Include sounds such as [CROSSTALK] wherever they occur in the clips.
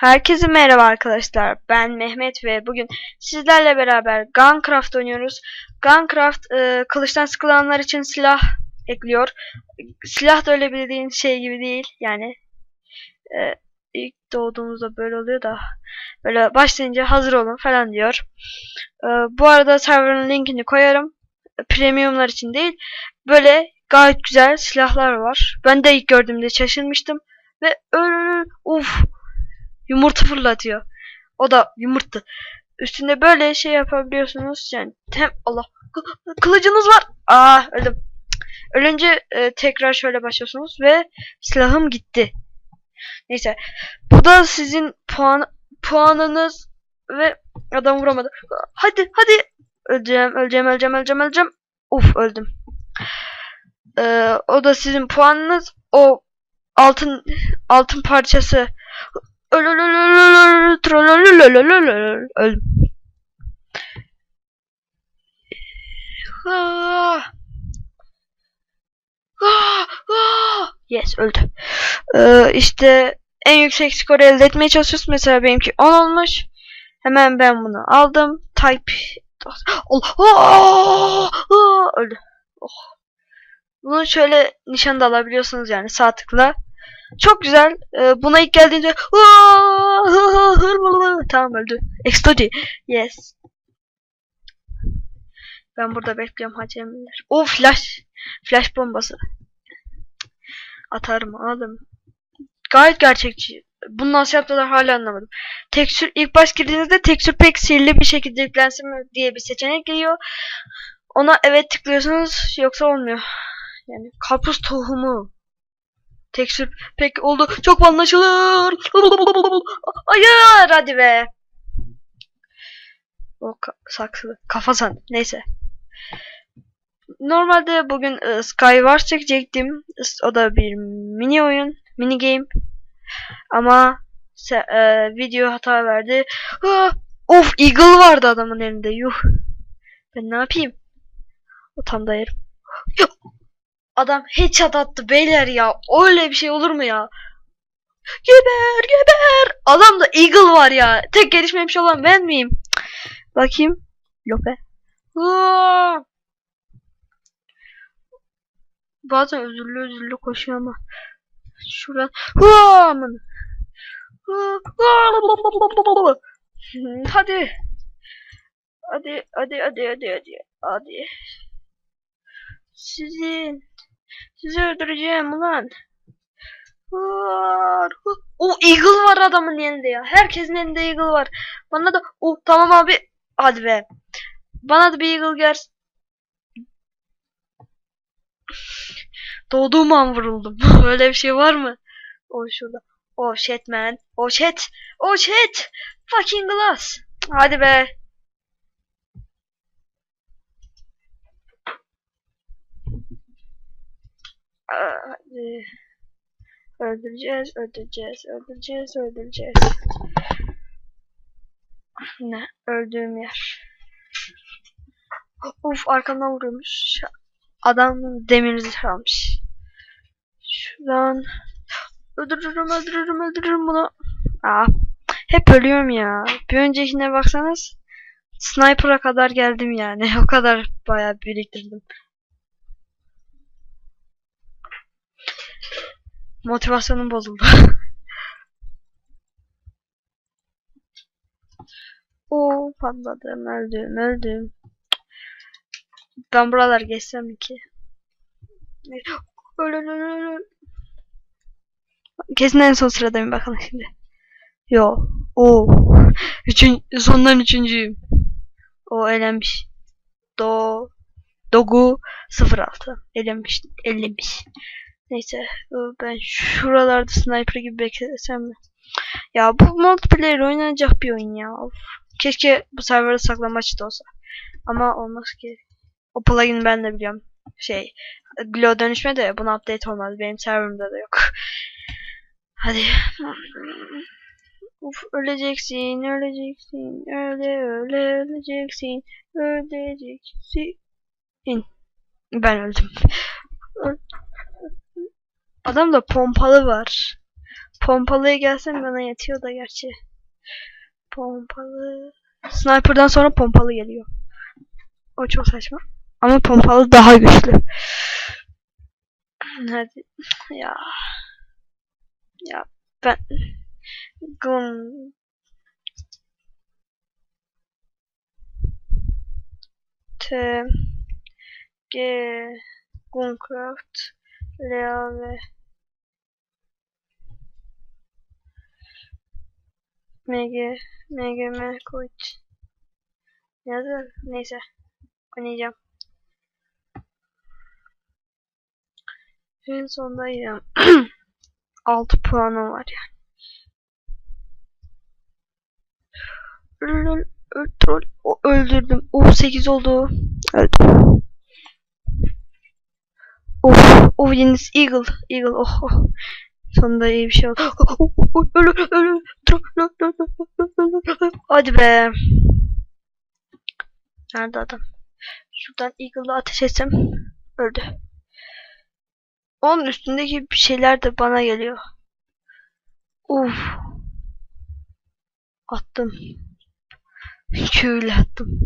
Herkese merhaba arkadaşlar. Ben Mehmet ve bugün sizlerle beraber Guncraft oynuyoruz. Guncraft e, kılıçtan sıkılanlar için silah ekliyor. Silah da öyle bildiğin şey gibi değil. Yani e, ilk doğduğumuzda böyle oluyor da böyle başlayınca hazır olun falan diyor. E, bu arada server'ın linkini koyarım. Premiumlar için değil. Böyle gayet güzel silahlar var. Ben de ilk gördüğümde şaşırmıştım. Ve öyle uf yumurta fırlatıyor. O da yumurta. Üstünde böyle şey yapabiliyorsunuz. Yani tem Allah Kı- kılıcınız var. Aa öldüm. Ölünce e, tekrar şöyle başlıyorsunuz ve silahım gitti. Neyse. Bu da sizin puan puanınız ve adam vuramadı. Hadi hadi. Öleceğim, öleceğim, öleceğim, öleceğim, öleceğim. Uf öldüm. Ee, o da sizin puanınız. O altın altın parçası Öldüm. Yes öldü. Ee, işte en yüksek skoru elde etmeye çalışıyoruz. Mesela benimki 10 olmuş. Hemen ben bunu aldım. Type. Allah. Ah, ah, öldü. Oh. Bunu şöyle nişan da alabiliyorsunuz yani sağ tıkla. Çok güzel. Ee, buna ilk geldiğinde tamam öldü. Explode. Yes. Ben burada bekliyorum hacemiler. O flash. Flash bombası. Atarım aldım. Gayet gerçekçi. Bunu nasıl yaptılar hala anlamadım. Tekstür ilk baş girdiğinizde tekstür pek sihirli bir şekilde yüklensin diye bir seçenek geliyor. Ona evet tıklıyorsunuz yoksa olmuyor. Yani karpuz tohumu. Tekstür pek oldu. Çok anlaşılır. Hayır hadi be. O ka saksı. Kafa san. Neyse. Normalde bugün e, Skywars çekecektim. O da bir mini oyun. Mini game. Ama e, video hata verdi. Ah, of Eagle vardı adamın elinde. Yuh. Ben ne yapayım? Da yerim. Adam headshot attı beyler ya. Öyle bir şey olur mu ya? Geber geber. Adamda Eagle var ya. Tek gelişmemiş olan ben miyim? Bakayım. Lope. Bazen özürlü özürlü koşuyor ama. Şuradan. Aman. Hadi. Hadi hadi hadi hadi hadi. Hadi. Sizin. Sizi öldüreceğim ulan. O Eagle var adamın elinde ya. Herkesin elinde Eagle var. Bana da oh tamam abi. Hadi be. Bana da bir Eagle gelsin. Doğduğum an vuruldum. [LAUGHS] Böyle bir şey var mı? O şurada. Oh shit man. Oh shit. Oh shit. Fucking glass. Hadi be. Hadi. Öldüreceğiz, öldüreceğiz, öldüreceğiz, öldüreceğiz. Ne? Öldüğüm yer. Uf arkamdan vuruyormuş. Adam demirci almış. Şuradan öldürürüm, öldürürüm, öldürürüm bunu. Aa, hep ölüyorum ya. Bir öncekine baksanız sniper'a kadar geldim yani. [LAUGHS] O kadar bayağı biriktirdim. Motivasyonum bozuldu. [LAUGHS] Oo patladım öldüm öldüm. Ben buralar geçsem ki? Öl öl öl öl, öl. Kesin en son sıradayım bakalım şimdi. Yo. O. [LAUGHS] Üçün, sondan üçüncüyüm. O elenmiş. Do. Dogu 06. Elenmiş. Elenmiş. Neyse e, ben şuralarda sniper gibi beklesem mi? Ya bu multiplayer oynanacak bir oyun ya. Of. Keşke bu serverda saklambaç da olsa. Ama olmaz ki. O plugin ben de biliyorum. Şey, Glow dönüşme de buna update olmaz. Benim serverımda da yok. [LAUGHS] Hadi. Uf öleceksin, öleceksin, öyle öyle öleceksin, öleceksin. Ben öldüm. [LAUGHS] Öl- Adamda pompalı var. Pompalıya gelsem bana yetiyor da gerçi. Pompalı. Sniper'dan sonra pompalı geliyor. O çok saçma. Ama pompalı daha güçlü. Hadi. Ya. Ya ben Gum. T G Gunkraft Lea ve MG MGM Koç. Yazar neyse. Oynayacağım. En sondayım 6 [CLEARS THROAT] puanım var yani öldürdüm. O 8 oldu. Öldüm. Of, of Yeniz Eagle, Eagle, oh, oh. Sonunda iyi bir şey oldu. Oh, oh, oh, Ölü, ölü. Hadi be. Nerede adam? Şuradan Eagle'la ateş etsem öldü. Onun üstündeki bir şeyler de bana geliyor. Uf. Attım. Köyle attım.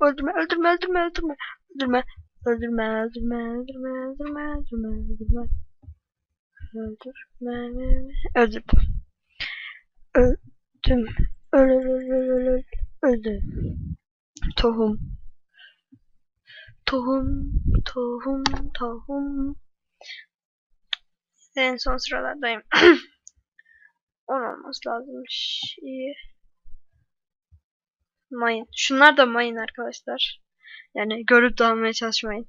Öldürme, öldürme, öldürme, öldürme. Öldürme, öldürme, öldürme, öldürme, öldürme, öldürme, öldürme. Öldürme, öldürdüm. Öldüm. Öl, öl, öl, öl, öl, öl. Öldüm. Tohum. Tohum, tohum, tohum. En son sıralardayım. [CLEARS THROAT] 10 olması lazımmış. İyi. Mayın. Şunlar da mayın arkadaşlar. Yani görüp de almaya çalışmayın.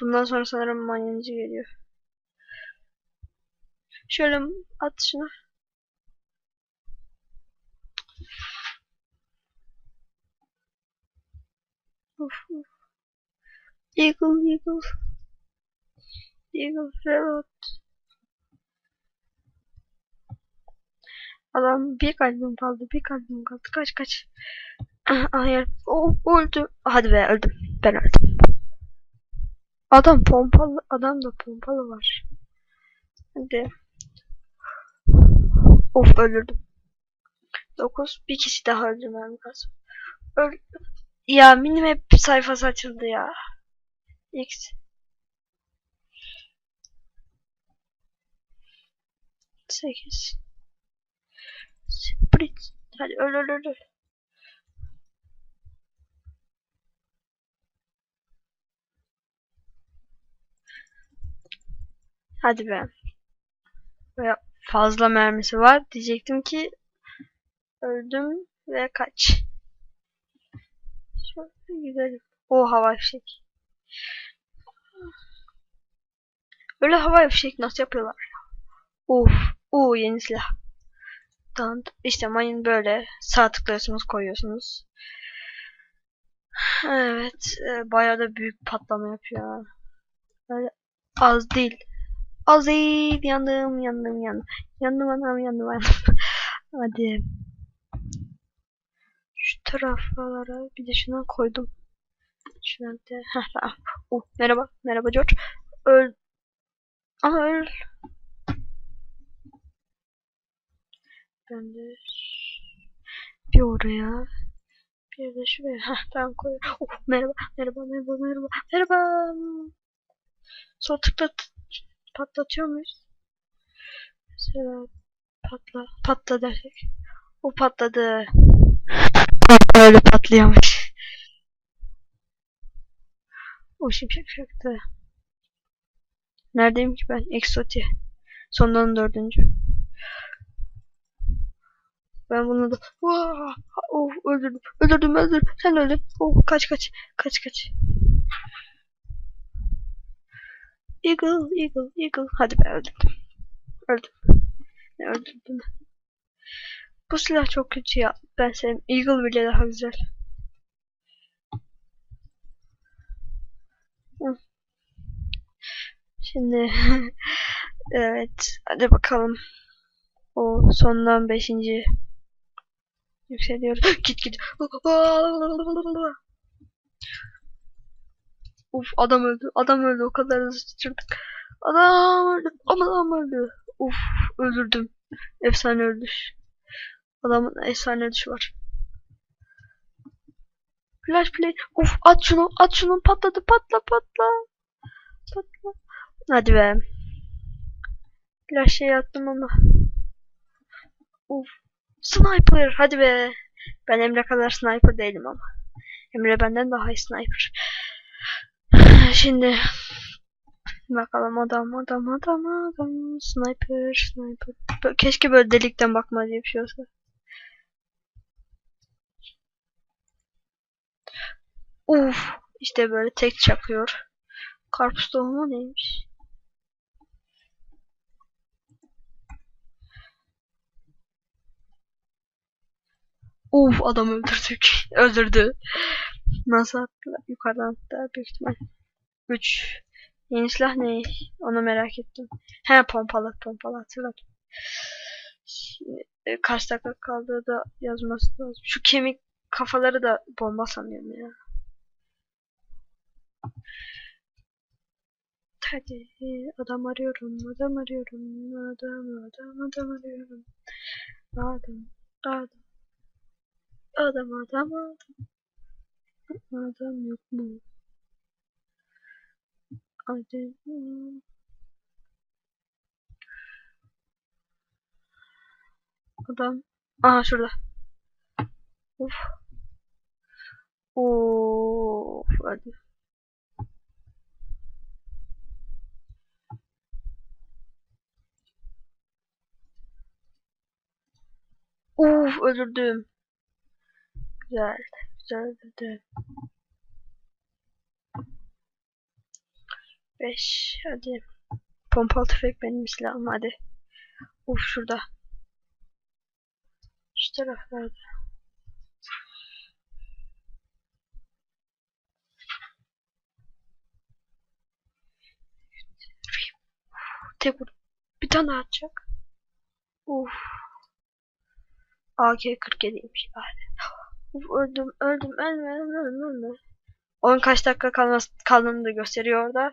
Bundan sonra sanırım mayıncı geliyor. Şöyle at şunu. Uf, uf. Eagle, eagle. Eagle reload. Adam bir kalbim kaldı, bir kalbim kaldı. Kaç kaç. Ah, Hayır. Oh, öldüm. Hadi be öldüm. Ben öldüm. Adam pompalı, adam da pompalı var. Hadi. Of öldürdüm. 9. Bir kişi daha öldürmem lazım. Öl ya minimap sayfası açıldı ya. X. Sekiz. Sprit. Hadi öl öl öl. Hadi be. Ve fazla mermisi var. Diyecektim ki öldüm ve kaç. Şöyle gidelim. O hava fişek. Öyle hava fişek nasıl yapıyorlar ya? Uf. Uuu yeni silah. Tamam. İşte mayın böyle sağ tıklıyorsunuz koyuyorsunuz. Evet. E, bayağı da büyük patlama yapıyor. Böyle az değil. Az değil. Yandım yandım yandım. Yandım anam yandım anam. [LAUGHS] Hadi. Şu taraflara bir de şuna koydum. Şuna de. Heh, tamam. Oh, merhaba. Merhaba George. Öl. Aha öl. Ben de bir oraya bir de şuraya. [LAUGHS] Heh, tamam koy. Oh, merhaba. Merhaba. Merhaba. Merhaba. Merhaba. Sol tıklat. Patlatıyor muyuz? Mesela patla. Patla dersek. O patladı. Öyle patlıyormuş. O şimşek çaktı. Neredeyim ki ben? Exoti. Sondan dördüncü. Ben bunu da Vaa! oh, öldürdüm. Öldürdüm öldürdüm. Sen öldün. Oh, kaç kaç. Kaç kaç. Eagle, Eagle, Eagle. Hadi be öldürdüm. Öldüm. Ne öldürdüm. Bu silah çok kötü ya. Ben sevim. Eagle bile daha güzel. Şimdi [LAUGHS] evet hadi bakalım. O sondan beşinci Yükseliyor. [LAUGHS] Git git. Uf adam öldü. Adam öldü. O kadar hızlı sıçırdık. Adam öldü. Adam öldü. Uf öldürdüm. Efsane öldüş. Adamın efsane öldüşü var. Flash play. Uf at şunu. At şunu. Patladı. Patla patla. Patla. Hadi be. Flash şey attım ama. Uf. Sniper. Hadi be. Ben Emre kadar sniper değilim ama. Emre benden daha iyi sniper. [SIGHS] Şimdi bakalım adam adam adam adam sniper sniper. Keşke böyle delikten bakma diye bir şey olsa. Uf işte böyle tek çakıyor. Karpuz tohumu neymiş? Uf adam öldürdük. [LAUGHS] Öldürdü. Nasıl attı? Yukarıdan attı büyük ihtimal. 3. Yeni silah ne? Onu merak ettim. He pompalı pompalı hatırladım. Şimdi, e, kaç dakika kaldığı da yazması lazım. Şu kemik kafaları da bomba sanıyorum ya. Hadi adam arıyorum, adam arıyorum, adam, adam, adam arıyorum. Adam, adam, adam, adam, adam. Adam yok mu? Hadi. Adam. Aha şurada. Uf. Of. Hadi. Uf öldürdüm. Güzel. Güzel öldürdüm. 5 hadi. Pompalı tüfek benim silahım hadi. Uf şurada. Şu taraflarda. Tek vur. Bir tane atacak. Uf. AK-47'ymiş bari. Uf öldüm öldüm ölme ölme ölme. Oyun kaç dakika kalması, kaldığını da gösteriyor orada.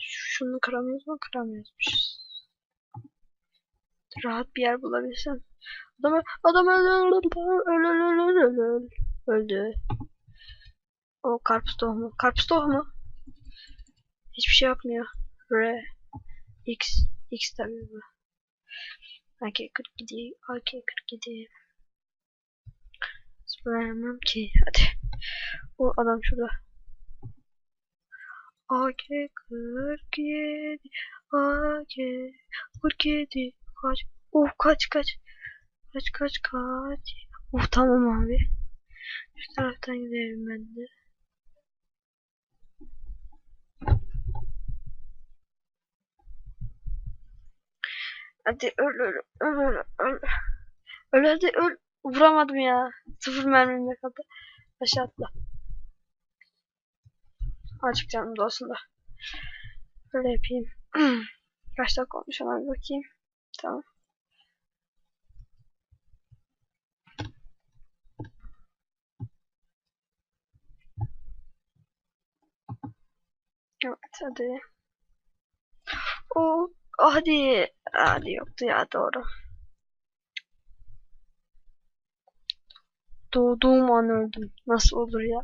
Şunu kıramıyoruz mu? Kıramıyoruzmuşuz. Rahat bir yer bulabilsem. Adam adam öldü öldü öldü öldü öldü. Öldü. O karpuz tohumu. Karpuz tohumu. Hiçbir şey yapmıyor. R. X. X tabii bu. AK-47. AK-47. Zıplayamam ki. Hadi. O adam şurada. AK 47 AK 47 kaç? Uf kaç kaç. Kaç kaç kaç? Uf tamam abi. Şu taraftan gidelim ben de. Hadi öl öl öl öl öl. Öl hadi öl vuramadım ya sıfır mermimle kaldı aşağı atla Açık canım da. Böyle yapayım. [CLEARS THROAT] Kaç dakika olmuş ona bir bakayım. Tamam. Evet hadi. O hadi. Hadi yoktu ya doğru. Doğduğum an öldüm. Nasıl olur ya?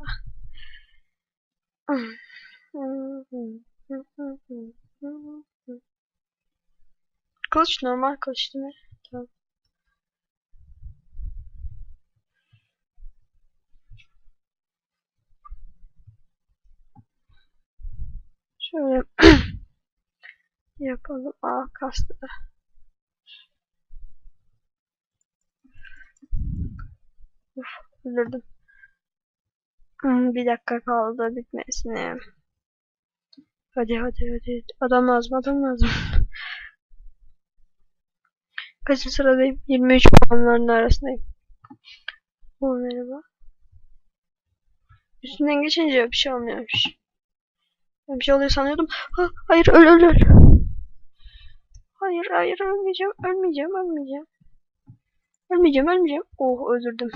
Kılıç normal kılıç değil mi? Tamam. Şöyle [CLEARS THROAT] yapalım. Aa kastı. Uf öldürdüm. Hmm, bir dakika kaldı bitmesine. Hadi hadi hadi. Adam lazım adam lazım. [LAUGHS] Kaçıncı sıradayım? 23 puanların arasındayım. O merhaba. Üstünden geçince bir şey olmuyormuş. Bir şey oluyor sanıyordum. Ha, hayır öl öl öl. Hayır hayır ölmeyeceğim ölmeyeceğim ölmeyeceğim. Ölmeyeceğim ölmeyeceğim. Oh öldürdüm.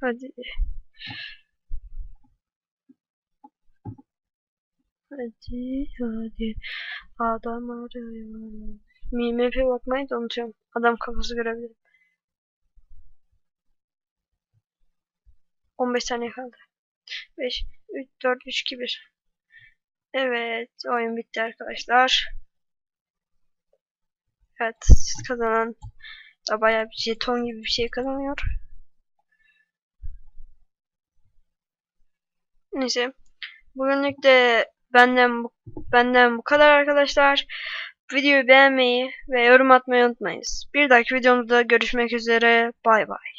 Hadi. Hadi hadi. Adam arıyor. MMP'ye bakmayı da unutuyorum. Adam kafası görebilirim. 15 saniye kaldı. 5, 3, 4, 3, 2, 1. Evet, oyun bitti arkadaşlar. Evet, kazanan da bayağı bir jeton gibi bir şey kazanıyor. Neyse. Bugünlük de benden bu, benden bu kadar arkadaşlar. Videoyu beğenmeyi ve yorum atmayı unutmayınız. Bir dahaki videomuzda görüşmek üzere. Bay bay.